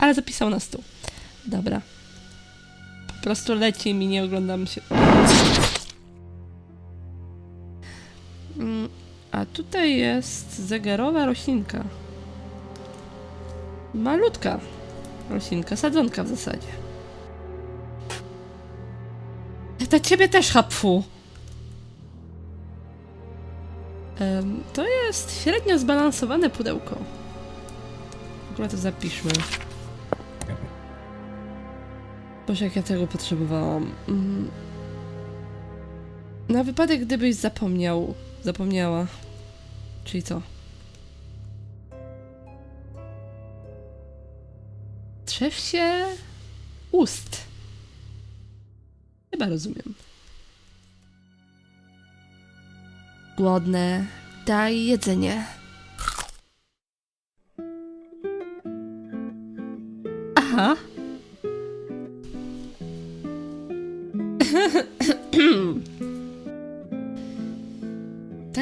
ale zapisał na stół. Dobra. Po prostu leci mi, nie oglądam się. Mm, A tutaj jest zegarowa roślinka. Malutka roślinka, sadzonka w zasadzie. Dla ciebie też hapfu. To jest średnio zbalansowane pudełko. W ogóle to zapiszmy. Boże, jak ja tego potrzebowałam. Mm. Na wypadek, gdybyś zapomniał, zapomniała. Czyli co? Trzew się ust. Chyba rozumiem. Głodne. Daj jedzenie.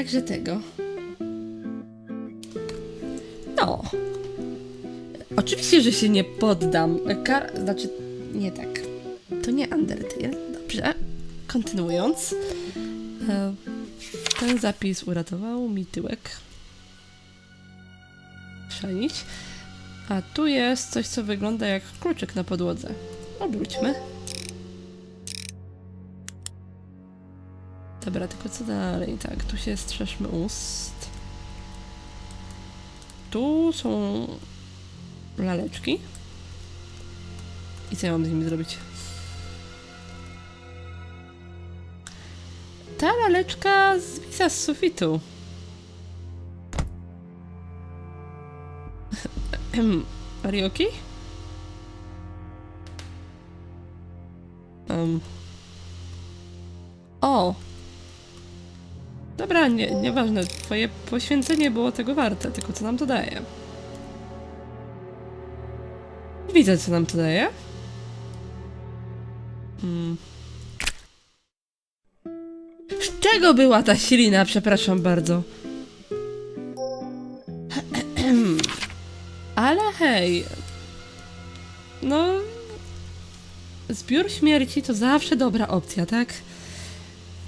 Także tego. No. Oczywiście, że się nie poddam. Kar... Znaczy, nie tak. To nie Undertale. Dobrze. Kontynuując. E, Ten zapis uratował mi tyłek. Szanić. A tu jest coś, co wygląda jak kluczyk na podłodze. Obróćmy. Dobra, tylko co dalej? Tak, tu się strzeszmy ust. Tu są laleczki. I co ja mam z nimi zrobić? Ta laleczka zwisa z sufitu. Are? Um. O! Dobra, nie, nieważne. Twoje poświęcenie było tego warte, tylko co nam to daje? Widzę, co nam to daje. Mm. Z czego była ta ślina? Przepraszam bardzo. Ale hej. No. Zbiór śmierci to zawsze dobra opcja, tak?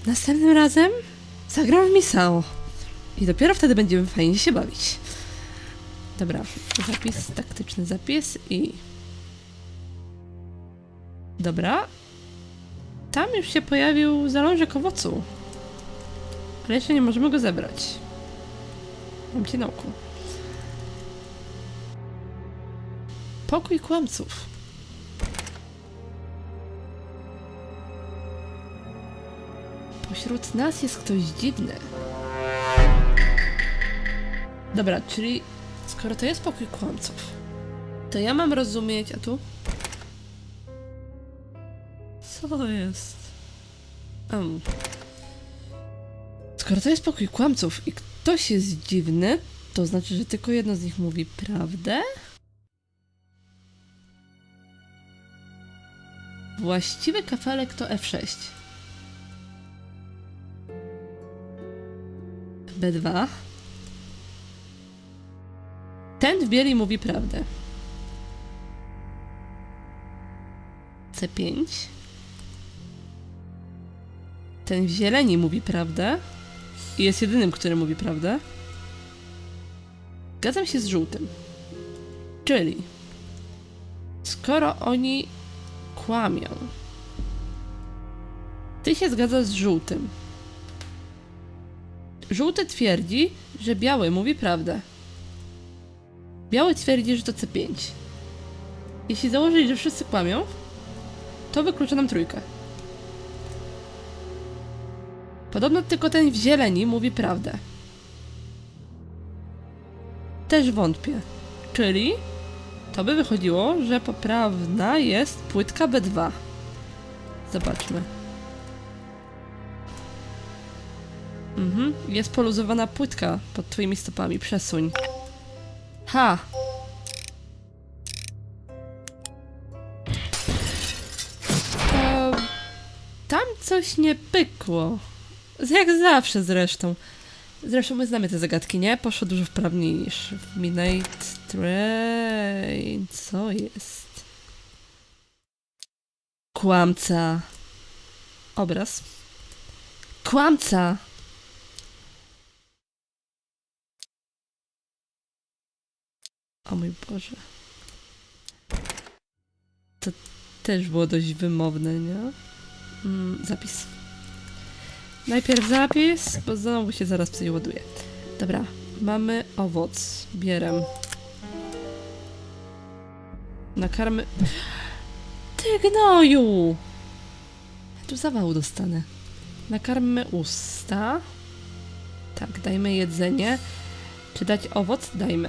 Następnym razem zagram w Misao. I dopiero wtedy będziemy fajnie się bawić. Dobra, zapis, taktyczny zapis i... Dobra. Tam już się pojawił zalążek owocu. Ale jeszcze nie możemy go zebrać. Mam cię na oku. Pokój kłamców. Pośród nas jest ktoś dziwny. Dobra, czyli skoro to jest pokój kłamców, to ja mam rozumieć, a tu? Co to jest? Um. Skoro to jest pokój kłamców i ktoś jest dziwny, to znaczy, że tylko jedno z nich mówi prawdę? Właściwy kafelek to F6. B2. Ten w bieli mówi prawdę. C5. Ten w zieleni mówi prawdę. I jest jedynym, który mówi prawdę. Zgadzam się z żółtym. Czyli skoro oni kłamią, ty się zgadzasz z żółtym. Żółty twierdzi, że biały mówi prawdę. Biały twierdzi, że to C5. Jeśli założyć, że wszyscy kłamią, to wyklucza nam trójkę. Podobno tylko ten w zieleni mówi prawdę. Też wątpię. Czyli to by wychodziło, że poprawna jest płytka B2. Zobaczmy. Mhm, jest poluzowana płytka pod twoimi stopami. Przesuń. Ha! Tam coś nie pykło. Jak zawsze zresztą. Zresztą my znamy te zagadki, nie? Poszło dużo wprawniej niż w Midnight Train. Co jest? Kłamca. Obraz. Kłamca! O mój Boże. To też było dość wymowne, nie? Mm, zapis. Najpierw zapis, bo znowu się zaraz coś ładuje. Dobra, mamy owoc. Bierem. Nakarmy... Ty gnoju! Ja tu zawału dostanę. Nakarmy usta. Tak, dajmy jedzenie. Czy dać owoc? Dajmy.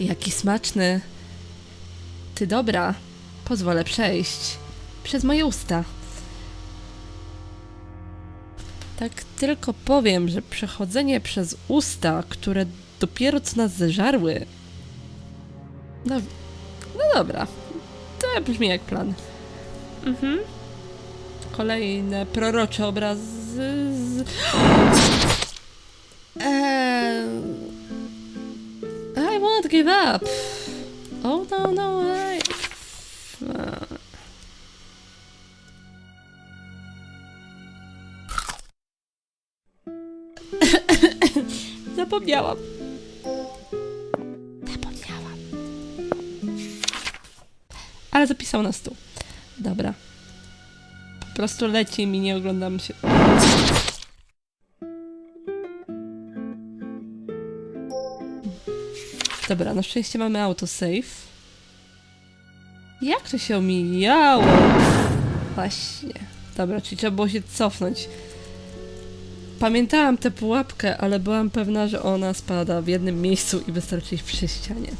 Jaki smaczny. Ty dobra. Pozwolę przejść. Przez moje usta. Tak tylko powiem, że przechodzenie przez usta, które dopiero co nas zeżarły. No, no dobra. To brzmi jak plan. Mhm. Kolejne prorocze obrazy. Z... Give up. Oh no, no. Zapomniałam. Zapomniałam. Ale zapisał nas tu. Dobra. Po prostu leci mi, nie oglądam się. Dobra, na szczęście mamy autosave. Jak to się omijało? Właśnie. Dobra, czyli trzeba było się cofnąć. Pamiętałam tę pułapkę, ale byłam pewna, że ona spada w jednym miejscu i wystarczy iść przy ścianie.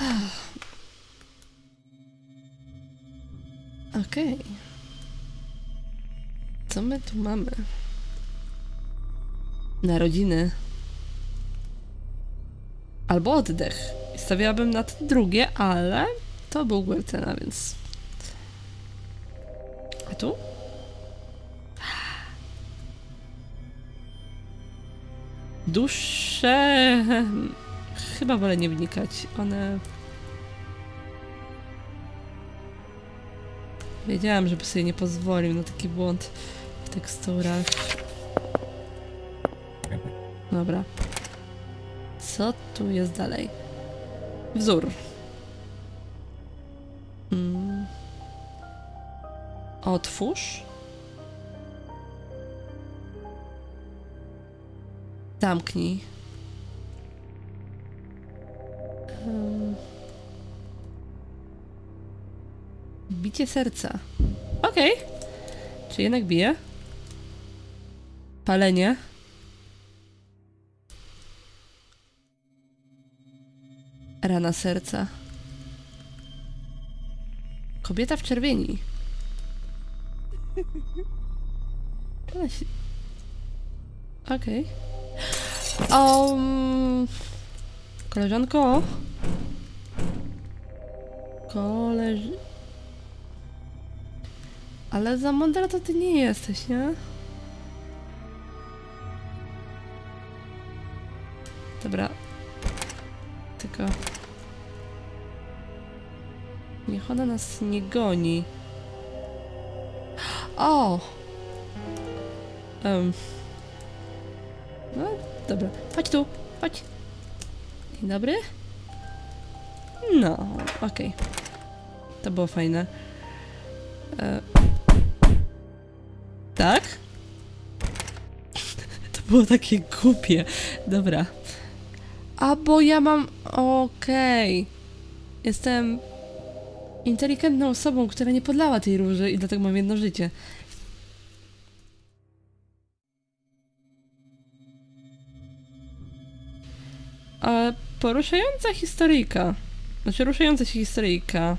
Okej. Co my tu mamy? Narodziny. Albo oddech. Stawiałabym na to drugie, ale to był Guertena, więc... A tu? Dusze... Chyba wolę nie wnikać. One... Wiedziałam, żeby sobie nie pozwolił na taki błąd w teksturach. Dobra. Co tu jest dalej? Wzór. Mm. Otwórz. Zamknij. Em. Bicie serca. Okej. Czy jednak bije? Palenie. Rana serca. Kobieta w czerwieni. Okej. Um, koleżanko? Koleż... Ale za mądra to ty nie jesteś, nie? Dobra. Tylko... Niech ona nas nie goni. O! Um. No, dobra. Chodź tu, chodź. Dzień dobry. No, okej. To było fajne. E... Tak? to było takie głupie. Dobra. A bo ja mam. Okej. Jestem inteligentną osobą, która nie podlała tej róży i dlatego mam jedno życie. A poruszająca historyjka. Znaczy ruszająca się historyjka.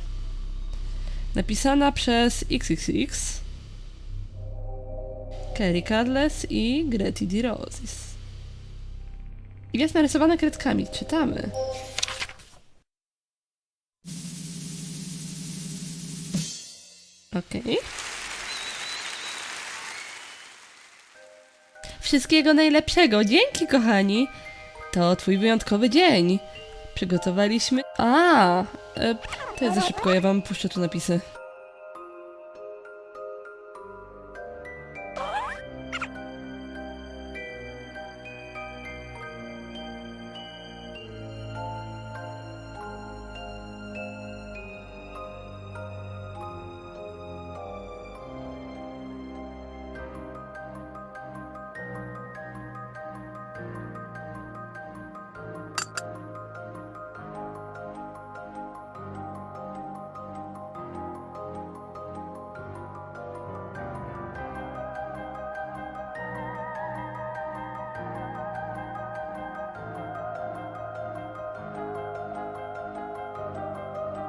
Napisana przez XXX. Kerry Cadles i Greti Di Rosis. I jest narysowana kredkami. Czytamy. Okej. Wszystkiego najlepszego. Dzięki, kochani. To twój wyjątkowy dzień. Przygotowaliśmy. A, e, to jest za szybko, ja wam puszczę tu napisy.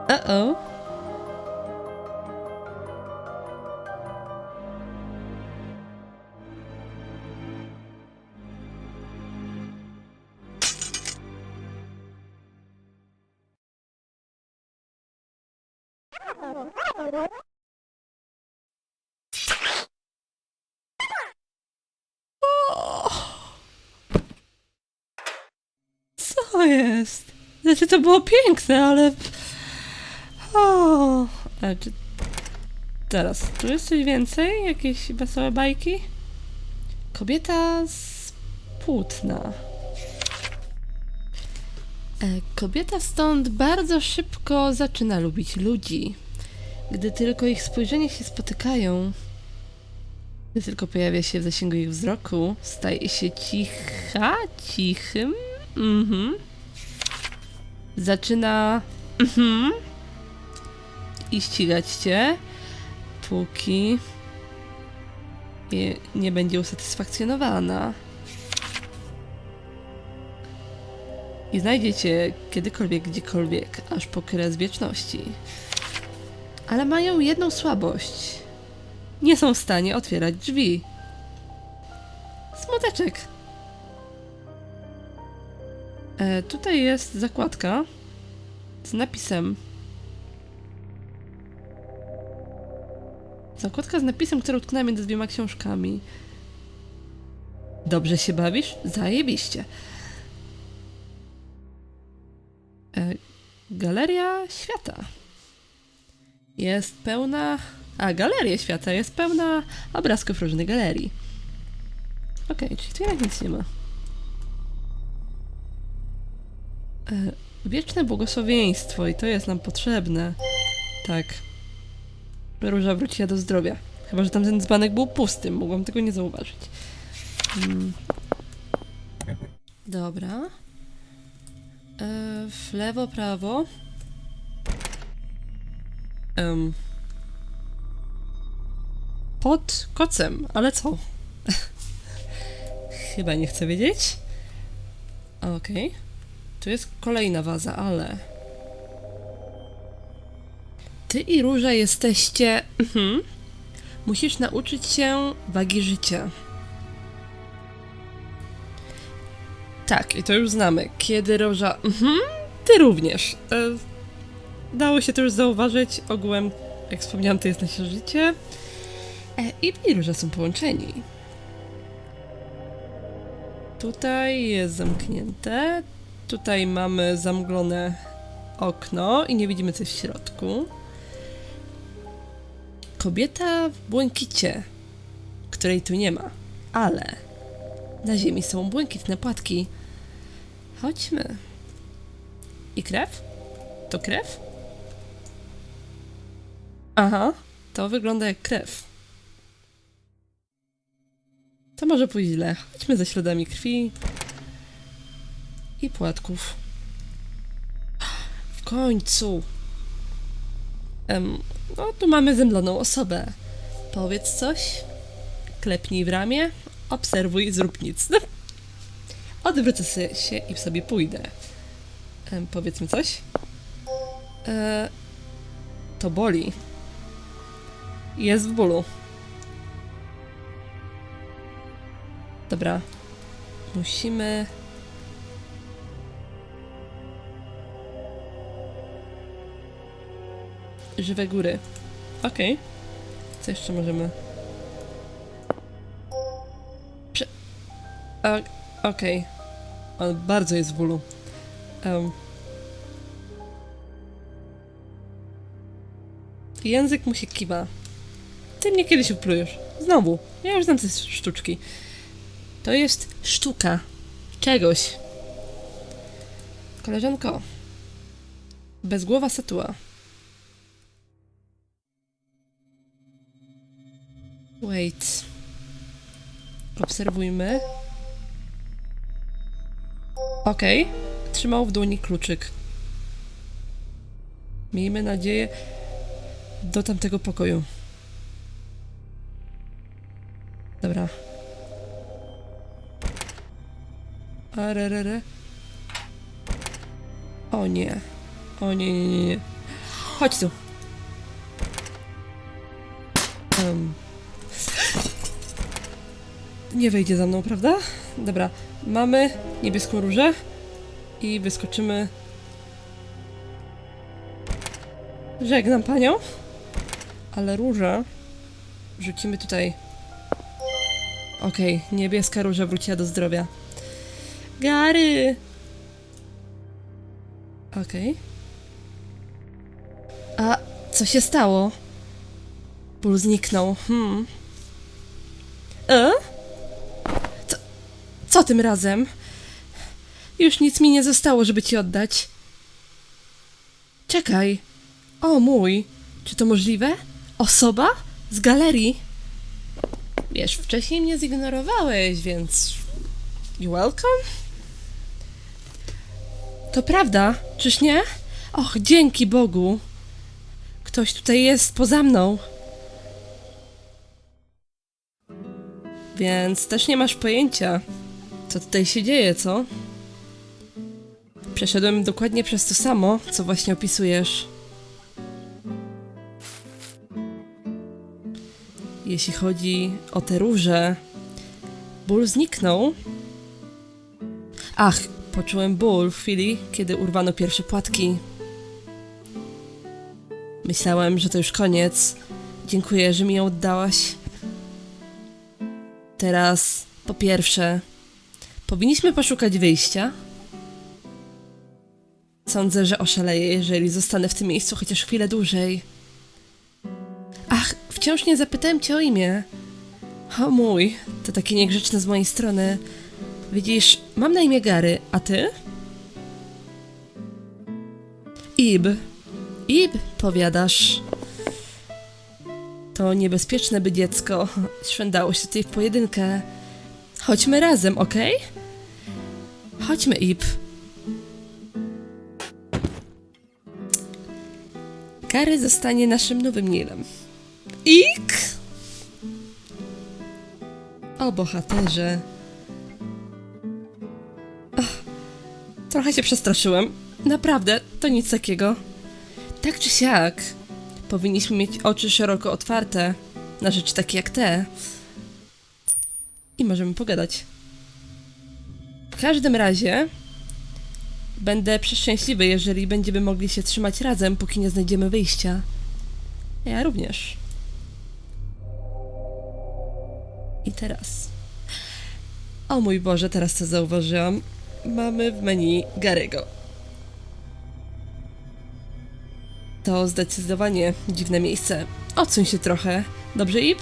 Uh-oh. Co jest? Znaczy to było piękne, ale... O, a czy... Teraz, tu jest coś więcej? Jakieś wesołe bajki? Kobieta z płótna. E, Kobieta stąd bardzo szybko zaczyna lubić ludzi. Gdy tylko ich spojrzenia się spotykają, gdy tylko pojawia się w zasięgu ich wzroku, staje się cicha, cichym. Mhm. Zaczyna. Mhm. I ścigać cię, póki nie, nie będzie usatysfakcjonowana. I znajdzie cię kiedykolwiek, gdziekolwiek, aż po kres wieczności. Ale mają jedną słabość. Nie są w stanie otwierać drzwi. Smuteczek. E, tutaj jest zakładka z napisem. Zakładka z napisem, która utknęła między dwiema książkami. Dobrze się bawisz? Zajebiście. E, Galeria świata. Jest pełna. A, galeria świata jest pełna obrazków różnych galerii. Okej, czyli tu jednak nic nie ma. E, wieczne błogosławieństwo i to jest nam potrzebne. Tak. Róża wróciła do zdrowia. Chyba, że tamten dzbanek był pustym, mogłam tego nie zauważyć. Mm. Dobra. E, w lewo, prawo. Em. Pod kocem, ale co? Chyba nie chcę wiedzieć. Okej. Tu jest kolejna waza, ale. Ty i Róża jesteście. Mhm. Musisz nauczyć się wagi życia. Tak, i to już znamy. Kiedy Róża. Mhm. Ty również. E, dało się to już zauważyć. Ogółem, jak wspomniałam, to jest nasze życie. E, I i Róża są połączeni. Tutaj jest zamknięte. Tutaj mamy zamglone okno i nie widzimy co jest w środku. Kobieta w błękicie, której tu nie ma, ale na ziemi są błękitne płatki. Chodźmy. I krew? To krew? Aha, to wygląda jak krew. To może pójść źle. Chodźmy ze śladami krwi i płatków. W końcu. No, tu mamy zemdloną osobę. Powiedz coś. Klepnij w ramię. Obserwuj, zrób nic. No. Odwrócę się i sobie pójdę. Em, powiedz mi coś. E, to boli. Jest w bólu. Dobra. Musimy. Żywe góry. Okej. Co jeszcze możemy? Prze... Okej. On bardzo jest w bólu. Em. Język mu się kiwa. Ty mnie kiedyś oplujesz. Znowu. Ja już znam te sztuczki. To jest sztuka. Czegoś. Koleżanko. Bezgłowa statua. Wait. Obserwujmy. Okej. Trzymał w dłoni kluczyk. Miejmy nadzieję do tamtego pokoju. Dobra. Arerere. O nie. O nie, nie, nie, nie. Chodź tu. Em. Nie wejdzie za mną, prawda? Dobra. Mamy niebieską różę i wyskoczymy. Żegnam panią. Ale różę rzucimy tutaj. Okej, niebieska róża wróciła do zdrowia. Gary! Okej. A co się stało? Ból zniknął. Hmm. E? Co, tym razem? Już nic mi nie zostało, żeby ci oddać. Czekaj. O mój. Czy to możliwe? Osoba? Z galerii? Wiesz, wcześniej mnie zignorowałeś, więc. You welcome? To prawda, czyż nie? Och, dzięki Bogu. Ktoś tutaj jest poza mną. Więc też nie masz pojęcia, co tutaj się dzieje, co? Przeszedłem dokładnie przez to samo, co właśnie opisujesz. Jeśli chodzi o te róże, ból zniknął. Ach, poczułem ból w chwili, kiedy urwano pierwsze płatki. Myślałem, że to już koniec. Dziękuję, że mi ją oddałaś. Teraz, po pierwsze, powinniśmy poszukać wyjścia. Sądzę, że oszaleję, jeżeli zostanę w tym miejscu chociaż chwilę dłużej. Ach, wciąż nie zapytałem cię o imię. O mój, to takie niegrzeczne z mojej strony. Widzisz, mam na imię Gary, a ty? Ib. Ib, powiadasz. To niebezpieczne, by dziecko szwędało się tutaj w pojedynkę. Chodźmy razem, okej? Chodźmy, Ib. Gary zostanie naszym nowym Nilem. Ik! O bohaterze. Ach, trochę się przestraszyłem. Naprawdę, to nic takiego. Tak czy siak, powinniśmy mieć oczy szeroko otwarte na rzeczy takie jak te. I możemy pogadać. W każdym razie, będę przeszczęśliwy, jeżeli będziemy mogli się trzymać razem, póki nie znajdziemy wyjścia. Ja również. I teraz. O mój Boże, teraz co zauważyłam. Mamy w menu Garego. To zdecydowanie dziwne miejsce. Odsuń się trochę. Dobrze, Ip?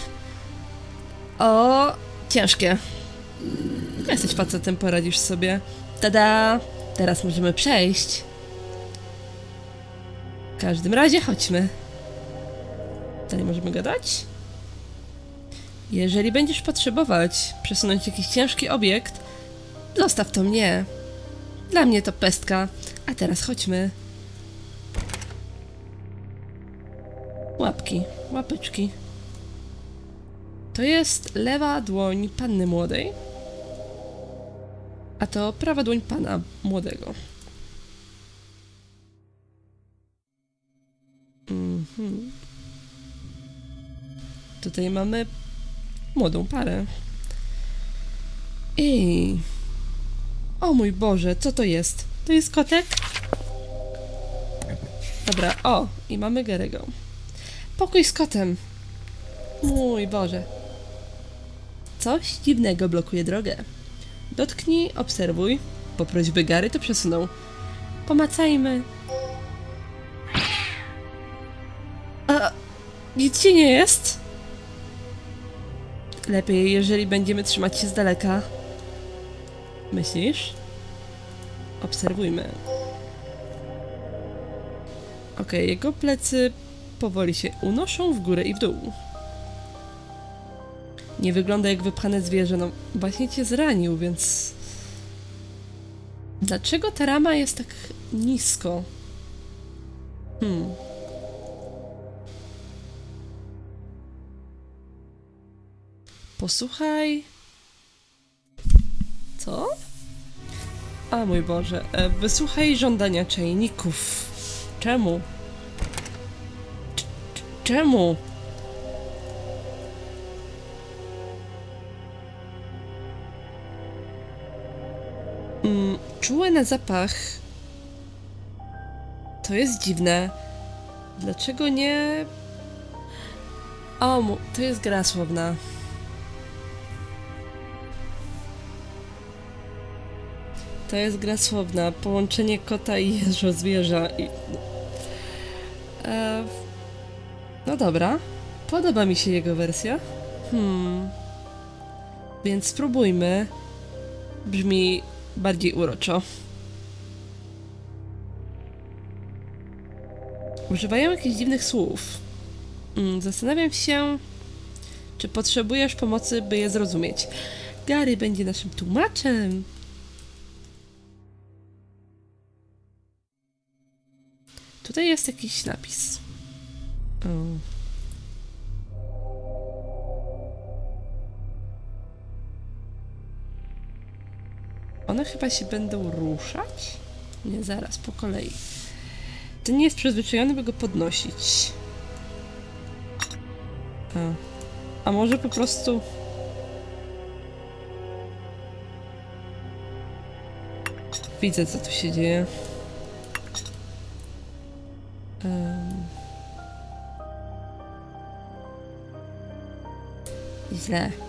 O, ciężkie. Jesteś facetem, poradzisz sobie. Tada! Teraz możemy przejść. W każdym razie chodźmy. Dalej możemy gadać? Jeżeli będziesz potrzebować przesunąć jakiś ciężki obiekt, zostaw to mnie. Dla mnie to pestka. A teraz chodźmy. Łapki, łapeczki. To jest lewa dłoń panny młodej, a to prawa dłoń pana młodego. Mhm. Tutaj mamy młodą parę. Ej. O mój Boże, co to jest? To jest kotek? Dobra, o, i mamy Garego. Pokój z kotem. Mój Boże. Coś dziwnego blokuje drogę. Dotknij, obserwuj. By Gary to przesunął. Pomacajmy. A, nic ci nie jest? Lepiej, jeżeli będziemy trzymać się z daleka. Myślisz? Obserwujmy. Okej, jego plecy powoli się unoszą w górę i w dół. Nie wygląda jak wypchane zwierzę, no właśnie cię zranił, więc... Dlaczego ta rama jest tak nisko? Hmm. Posłuchaj... Co? A mój Boże, e, wysłuchaj żądania czajników. Czemu? Cz- cz- Czemu? Czułe na zapach. To jest dziwne. Dlaczego nie. O, to jest gra słowna. To jest gra słowna. Połączenie kota i jeżo zwierza. I... E, no dobra. Podoba mi się jego wersja. Hmm. Więc spróbujmy. Brzmi bardziej uroczo. Używają jakichś dziwnych słów. Mm, Zastanawiam się, czy potrzebujesz pomocy, by je zrozumieć. Gary będzie naszym tłumaczem. Tutaj jest jakiś napis. O. One chyba się będą ruszać? Nie, zaraz, po kolei. Ten nie jest przyzwyczajony, by go podnosić. A, A może po prostu... Widzę, co tu się dzieje. Em. Źle.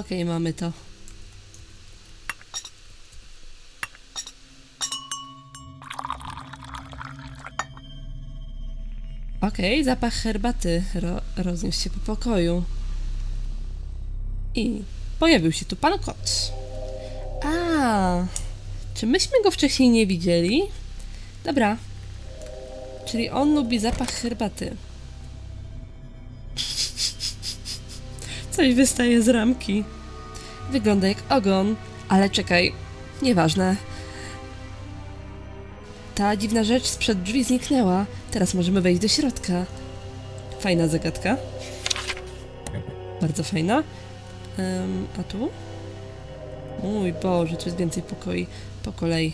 Okej, mamy to. Okej, zapach herbaty ro rozniósł się po pokoju. I pojawił się tu pan kot. A, czy myśmy go wcześniej nie widzieli? Dobra. Czyli on lubi zapach herbaty. Coś wystaje z ramki. Wygląda jak ogon, ale czekaj, nieważne. Ta dziwna rzecz sprzed drzwi zniknęła. Teraz możemy wejść do środka. Fajna zagadka. Bardzo fajna. Em, a tu? Mój Boże, tu jest więcej pokoi po kolei.